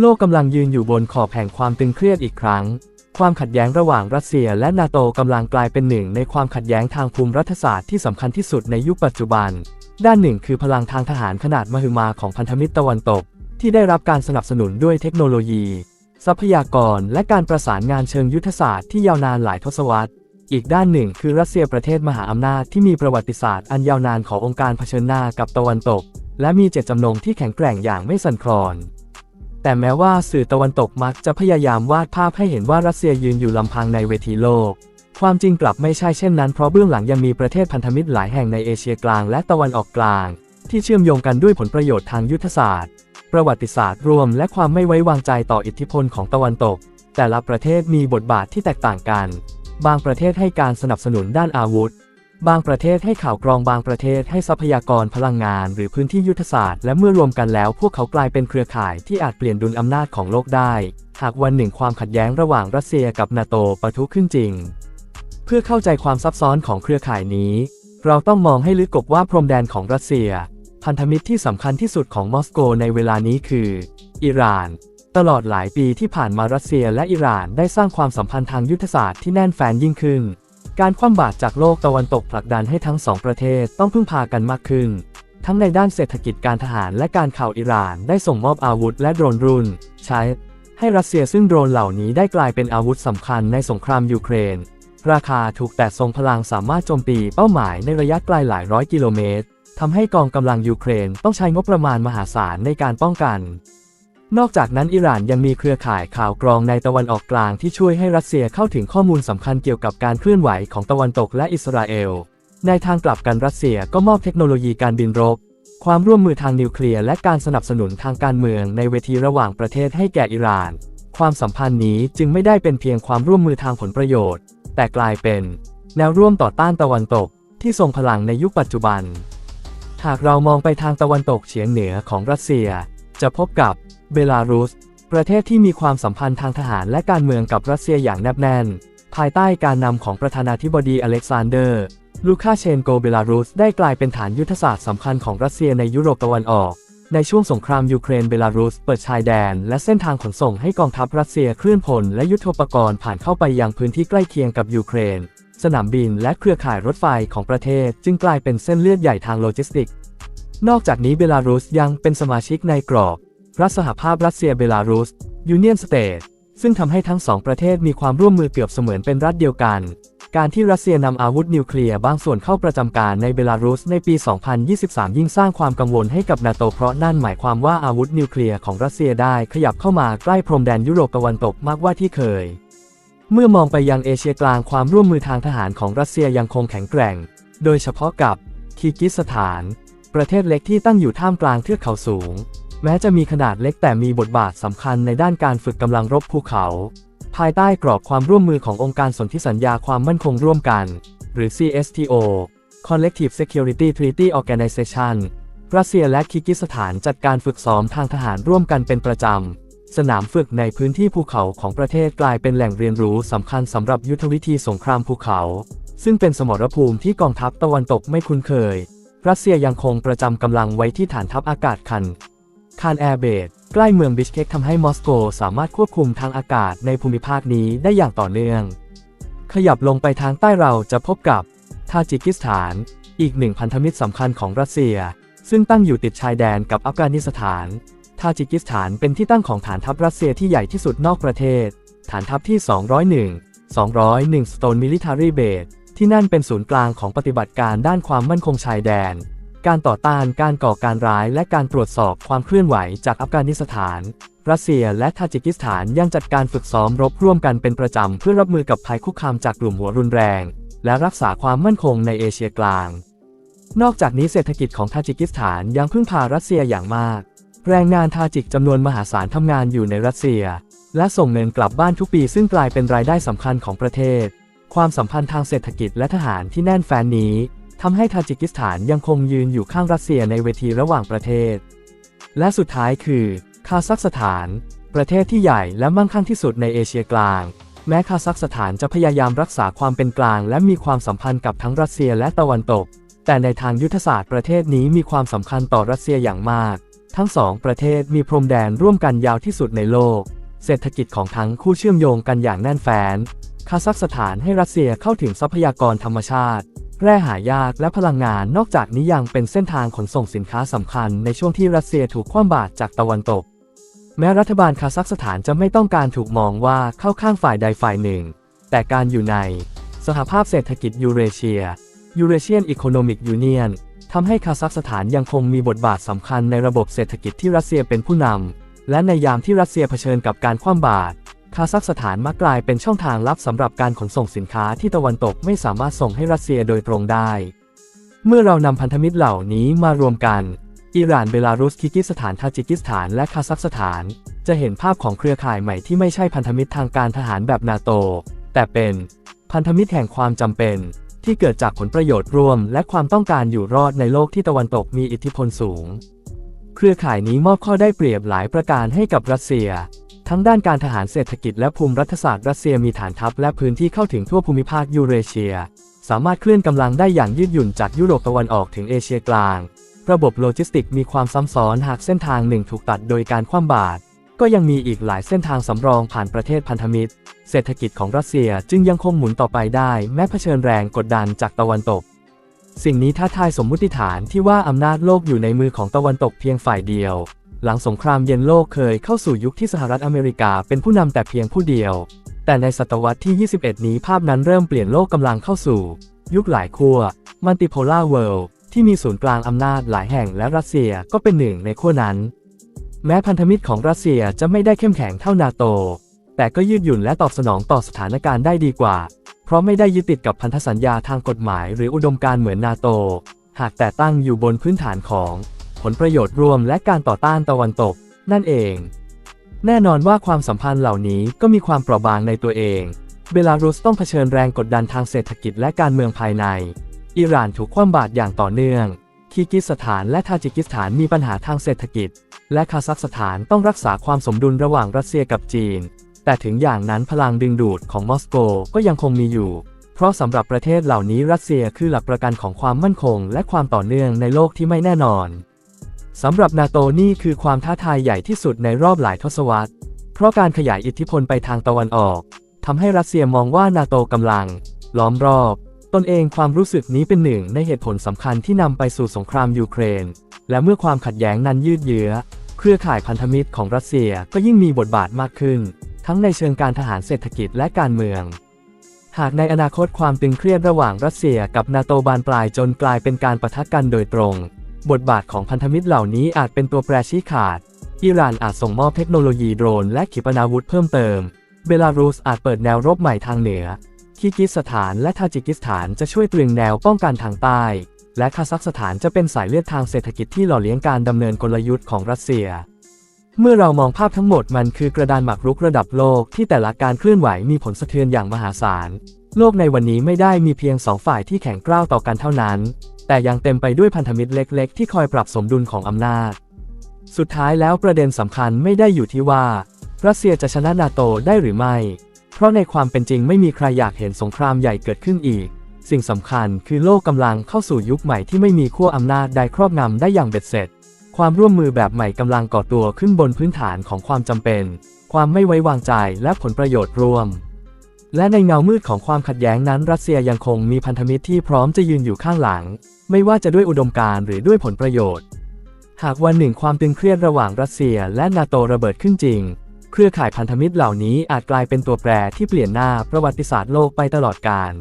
โลกกำลังยืนอยู่บนขอบแห่งความตึงเครียดอีกครั้ง ความขัดแย้งระหว่างรัสเซียและนาโตกำลังกลายเป็นหนึ่งในความขัดแย้งทางภูมิรัฐศาสตร์ที่สำคัญที่สุดในยุคปัจจุบัน ด้านหนึ่งคือพลังทางทหารขนาดมหึมาของพันธมิตรตะวันตก ที่ได้รับการสนับสนุนด้วยเทคโนโลยี ทรัพยากร และการประสานงานเชิงยุทธศาสตร์ที่ยาวนานหลายทศวรรษ อีกด้านหนึ่งคือรัสเซียประเทศมหาอำนาจที่มีประวัติศาสตร์อันยาวนานขององค์การเผชิญหน้ากับตะวันตก และมีเจตจำนงที่แข็งแกร่งอย่างไม่สั่นคลอน แต่แม้ว่าสื่อตะวันตกมักจะพยายามวาดภาพให้เห็นว่ารัสเซียยืนอยู่ลำพังในเวทีโลก ความจริงกลับไม่ใช่เช่นนั้นเพราะเบื้องหลังยังมีประเทศพันธมิตรหลายแห่งในเอเชียกลางและตะวันออกกลาง ที่เชื่อมโยงกันด้วยผลประโยชน์ทางยุทธศาสตร์ ประวัติศาสตร์รวม และความไม่ไว้วางใจต่ออิทธิพลของตะวันตก แต่ละประเทศมีบทบาทที่แตกต่างกัน บางประเทศให้การสนับสนุนด้านอาวุธ บางประเทศให้ข่าวกรองบางประเทศให้ทรัพยากรพลังงาน หรือพื้นที่ยุทธศาสตร์และเมื่อรวมกันแล้วพวกเขากลายเป็นเครือข่ายที่อาจเปลี่ยนดุลอำนาจของโลกได้ หากวันหนึ่งความขัดแย้งระหว่างรัสเซียกับนาโตปะทุขึ้นจริง เพื่อเข้าใจความซับซ้อนของเครือข่ายนี้ เราต้องมองให้ลึกกว่าพรมแดนของรัสเซีย พันธมิตรที่สำคัญที่สุดของมอสโกในเวลานี้คือ อิหร่าน ตลอดหลายปีที่ผ่านมารัสเซียและอิหร่านได้สร้างความสัมพันธ์ทางยุทธศาสตร์ที่แน่นแฟนยิ่งขึ้น การคว่ำบาตรจากโลกตะวันตกผลักดันให้ทั้งสองประเทศต้องพึ่งพากันมากขึ้น ทั้งในด้านเศรษฐกิจการทหารและการข่าวอิหร่านได้ส่งมอบอาวุธและโดรนรุ่น ใช้ ให้รัสเซียซึ่งโดรนเหล่านี้ได้กลายเป็นอาวุธสำคัญในสงครามยูเครน ราคาถูกแต่ทรงพลังสามารถโจมตีเป้าหมายในระยะไกลหลายร้อยกิโลเมตรทำให้กองกำลังยูเครนต้องใช้งบประมาณมหาศาลในการป้องกัน นอกจากนั้นอิหร่านยังมีเครือข่ายข่าวกรองในตะวันออกกลางที่ช่วยให้รัสเซียเข้าถึงข้อมูลสำคัญเกี่ยวกับการเคลื่อนไหวของตะวันตกและอิสราเอล ในทางกลับกันรัสเซียก็มอบเทคโนโลยีการบินรบ ความร่วมมือทางนิวเคลียร์และการสนับสนุนทางการเมืองในเวทีระหว่างประเทศให้แก่อิหร่าน ความสัมพันธ์นี้จึงไม่ได้เป็นเพียงความร่วมมือทางผลประโยชน์ แต่กลายเป็น แนวร่วมต่อต้านตะวันตก ที่ทรงพลังในยุคปัจจุบัน หากเรามองไปทางตะวันตกเฉียงเหนือของรัสเซีย จะพบกับ เบลารุส ประเทศที่มีความสัมพันธ์ทางทหารและการเมืองกับรัสเซียอย่างแนบแน่น ภายใต้การนำของประธานาธิบดีอเล็กซานเดอร์ ลูคาเชนโกเบลารุสได้กลายเป็นฐานยุทธศาสตร์สำคัญของรัสเซียในยุโรปตะวันออก ในช่วงสงครามยูเครนเบลารุสเปิดชายแดน และเส้นทางขนส่งให้กองทัพรัสเซียเคลื่อนพลและยุทโธปกรณ์ผ่านเข้าไปยังพื้นที่ใกล้เคียงกับยูเครน สนามบินและเครือข่ายรถไฟของประเทศ จึงกลายเป็นเส้นเลือดใหญ่ทางโลจิสติก นอกจากนี้เบลารุสยังเป็นสมาชิกในกรอบ รัฐสหภาพรัสเซียเบลารุสยูเนียนสเตทซึ่งทำให้ทั้งสองประเทศมีความร่วมมือเกือบเสมือนเป็นรัฐเดียวกัน การที่รัสเซียนำอาวุธนิวเคลียร์บางส่วนเข้าประจำการในเบลารุสในปี 2023 ยิ่งสร้างความกังวลให้กับนาโตเพราะนั่นหมายความว่าอาวุธนิวเคลียร์ของรัสเซียได้ขยับเข้ามาใกล้พรมแดนยุโรปตะวันตกมากกว่าที่เคย เมื่อมองไปยังเอเชียกลางความร่วมมือทางทหารของรัสเซียยังคงแข็งแกร่ง โดยเฉพาะกับคีกิสถาน ประเทศเล็กที่ตั้งอยู่ท่ามกลางเทือกเขาสูง แม้จะมีขนาดเล็กแต่มีบทบาทสำคัญในด้านการฝึกกำลังรบภูเขา ภายใต้กรอบความร่วมมือขององค์การสนธิสัญญาความมั่นคงร่วมกัน หรือ CSTO Collective Security Treaty Organization รัสเซียและคีร์กิสถานจัดการฝึกซ้อมทางทหารร่วมกันเป็นประจำ สนามฝึกในพื้นที่ภูเขาของประเทศกลายเป็นแหล่งเรียนรู้สำคัญสำหรับยุทธวิธีสงครามภูเขา ซึ่งเป็นสมรภูมิที่กองทัพตะวันตกไม่คุ้นเคย รัสเซียยังคงประจำกำลังไว้ที่ฐานทัพอากาศคัน คานแอร์เบสใกล้เมืองบิชเคกทำให้มอสโกสามารถควบคุมทางอากาศในภูมิภาคนี้ได้อย่างต่อเนื่อง ขยับลงไปทางใต้เราจะพบกับทาจิกิสถาน อีกหนึ่งพันธมิตรสำคัญของรัสเซีย ซึ่งตั้งอยู่ติดชายแดนกับอัฟกานิสถานทาจิกิสถานเป็นที่ตั้งของฐานทัพรัสเซียที่ใหญ่ที่สุดนอกประเทศ ฐานทัพที่ 201 201 Stone Military Base ที่นั่นเป็นศูนย์กลางของปฏิบัติการด้านความมั่นคงชายแดน การต่อต้านการก่อการร้ายและการตรวจสอบความเคลื่อนไหวจากอัฟกานิสถาน รัสเซียและทาจิกิสถานยังจัดการฝึกซ้อมรบร่วมกันเป็นประจำเพื่อรับมือกับภัยคุกคามจากกลุ่มหัวรุนแรง และรักษาความมั่นคงในเอเชียกลาง นอกจากนี้เศรษฐกิจของทาจิกิสถานยังพึ่งพารัสเซียอย่างมาก แรงงานทาจิกจำนวนมหาศาลทำงานอยู่ในรัสเซีย และส่งเงินกลับบ้านทุกปีซึ่งกลายเป็นรายได้สำคัญของประเทศ ความสัมพันธ์ทางเศรษฐกิจและทหารที่แน่นแฟ้นนี้ ทำให้ทาจิกิสถานยังคงยืนอยู่ข้างรัสเซียในเวทีระหว่างประเทศ และสุดท้ายคือ คาซัคสถาน ประเทศที่ใหญ่และมั่งคั่งที่สุดในเอเชียกลาง แม้คาซัคสถานจะพยายามรักษาความเป็นกลาง และมีความสัมพันธ์กับทั้งรัสเซียและตะวันตก แต่ในทางยุทธศาสตร์ประเทศนี้มีความสำคัญต่อรัสเซียอย่างมาก ทั้งสองประเทศมีพรมแดนร่วมกันยาวที่สุดในโลก เศรษฐกิจของทั้งคู่เชื่อมโยงกันอย่างแน่นแฟ้นคาซัคสถานให้รัสเซียเข้าถึงทรัพยากรธรรมชาติ แร่หายากและพลังงานนอกจากนี้ยังเป็นเส้นทางขนส่งสินค้าสำคัญในช่วงที่รัสเซียถูกคว่ำบาตรจากตะวันตก แม้รัฐบาลคาซัคสถานจะไม่ต้องการถูกมองว่าเข้าข้างฝ่ายใดฝ่ายหนึ่ง แต่การอยู่ใน สหภาพเศรษฐกิจยูเรเชีย Eurasian Economic Union ทำให้คาซัคสถานยังคงมีบทบาทสำคัญในระบบเศรษฐกิจที่รัสเซียเป็นผู้นำและในยามที่รัสเซียเผชิญกับการคว่ำบาตร คาซัคสถานมักกลายเป็นช่องทางลับสำหรับการขนส่งสินค้าที่ตะวันตกไม่สามารถส่งให้รัสเซียโดยตรงได้ เมื่อเรานำพันธมิตรเหล่านี้มารวมกัน อิหร่านเบลารุสคิกิสถานทาจิกิสถานและคาซัคสถาน จะเห็นภาพของเครือข่ายใหม่ที่ไม่ใช่พันธมิตรทางการทหารแบบนาโต แต่เป็นพันธมิตรแห่งความจำเป็น ที่เกิดจากผลประโยชน์ร่วม และความต้องการอยู่รอดในโลกที่ตะวันตกมีอิทธิพลสูง เครือข่ายนี้มอบข้อได้เปรียบหลายประการให้กับรัสเซีย ทั้งด้านการทหารเศรษฐกิจและภูมิรัฐศาสตร์รัสเซียมีฐานทัพและพื้นที่เข้าถึงทั่วภูมิภาคยูเรเชีย สามารถเคลื่อนกำลังได้อย่างยืดหยุ่นจากยุโรปตะวันออกถึงเอเชียกลาง ระบบโลจิสติกมีความซ้ำซ้อนหากเส้นทางหนึ่งถูกตัดโดยการคว่ำบาตรก็ยังมีอีกหลายเส้นทางสำรองผ่านประเทศพันธมิตร เศรษฐกิจของรัสเซียจึงยังคงหมุนต่อไปได้ แม้เผชิญแรงกดดันจากตะวันตก สิ่งนี้ท้าทายสมมุติฐานที่ว่าอำนาจโลกอยู่ในมือของตะวันตกเพียงฝ่ายเดียว หลังสงครามเย็นโลกเคยเข้าสู่ยุคที่สหรัฐอเมริกาเป็นผู้นำแต่เพียงผู้เดียว แต่ในศตวรรษที่ 21 นี้ภาพนั้นเริ่มเปลี่ยนโลกกำลังเข้าสู่ ยุคหลายขั้วมัลติโพลาร์เวิลด์ที่มีศูนย์กลางอำนาจหลายแห่งและรัสเซียก็เป็นหนึ่งในขั้วนั้น แม้พันธมิตรของรัสเซียจะไม่ได้เข้มแข็งเท่านาโต แต่ก็ยืดหยุ่นและตอบสนองต่อสถานการณ์ได้ดีกว่า เพราะไม่ได้ยึดติดกับพันธสัญญาทางกฎหมาย หรืออุดมการณ์เหมือนนาโต หากแต่ตั้งอยู่บนพื้นฐานของ ลประโยชน์รวมและการต่อต้านตะวันตก นั่นเอง แน่นอนว่าความสัมพันธ์เหล่านี้ก็มีความเปราะบางในตัวเองเบลารุสต้องเผชิญแรงกดดันทางเศรษฐกิจและการเมืองภายใน อิหร่านถูกคว่ำบาตรอย่างต่อเนื่องคีร์กิสถานและทาจิกิสถานมีปัญหาทางเศรษฐกิจ และคาซัคสถานต้องรักษาความสมดุลระหว่างรัสเซียกับจีน แต่ถึงอย่างนั้นพลังดึงดูดของมอสโกก็ยังคงมีอยู่ เพราะสำหรับประเทศเหล่านี้รัสเซียคือหลักประกันของความมั่นคง และความต่อเนื่องในโลกที่ไม่แน่นอน สำหรับนาโตนี่คือความท้าทายใหญ่ที่สุดในรอบหลายทศวรรษ เพราะการขยายอิทธิพลไปทางตะวันออกทำให้รัสเซียมองว่านาโตกำลัง ล้อมรอบ ตนเองความรู้สึกนี้เป็นหนึ่งในเหตุผลสำคัญที่นำไปสู่สงครามยูเครน และเมื่อความขัดแย้งนั้นยืดเยื้อ เครือข่ายพันธมิตรของรัสเซียก็ยิ่งมีบทบาทมากขึ้น ทั้งในเชิงการทหารเศรษฐกิจและการเมือง หากในอนาคตความตึงเครียดระหว่างรัสเซียกับนาโตบานปลายจนกลายเป็นการปะทะกันโดยตรง บทบาทของพันธมิตรเหล่านี้อาจเป็นตัวแปรชี้ขาด อิหร่านอาจส่งมอบเทคโนโลยีโดรนและขีปนาวุธเพิ่มเติม เบลารุสอาจเปิดแนวรบใหม่ทางเหนือ คีร์กิสถานและทาจิกิสถานจะช่วยตรึงแนวป้องกันทางใต้ และคาซัคสถานจะเป็นสายเลือดทางเศรษฐกิจที่หล่อเลี้ยงการดำเนินกลยุทธ์ของรัสเซีย เมื่อเรามองภาพทั้งหมดมันคือกระดานหมากรุกระดับโลกที่แต่ละการเคลื่อนไหวมีผลสะเทือนอย่างมหาศาล โลกในวันนี้ไม่ได้มีเพียงสองฝ่ายที่แข็งกร้าวต่อกันเท่านั้น แต่ยังเต็มไปด้วยพันธมิตรเล็ก ๆ ที่คอยปรับสมดุลของอำนาจ สุดท้ายแล้วประเด็นสำคัญไม่ได้อยู่ที่ว่า รัสเซียจะชนะนาโตได้หรือไม่ เพราะในความเป็นจริงไม่มีใครอยากเห็นสงครามใหญ่เกิดขึ้นอีก สิ่งสำคัญคือโลกกำลังเข้าสู่ยุคใหม่ที่ไม่มีขั้วอำนาจใดครอบงำได้อย่างเบ็ดเสร็จ ความร่วมมือแบบใหม่กำลังก่อตัวขึ้นบนพื้นฐานของความจำเป็น ความไม่ไว้วางใจและผลประโยชน์ร่วม และในเงามืดของความขัดแย้งนั้น รัสเซียยังคงมีพันธมิตรที่พร้อมจะยืนอยู่ข้างหลัง ไม่ว่าจะด้วยอุดมการณ์หรือด้วยผลประโยชน์ หากวันหนึ่งความตึงเครียดระหว่างรัสเซียและนาโตระเบิดขึ้นจริง เครือข่ายพันธมิตรเหล่านี้อาจกลายเป็นตัวแปรที่เปลี่ยนหน้าประวัติศาสตร์โลกไปตลอดกาล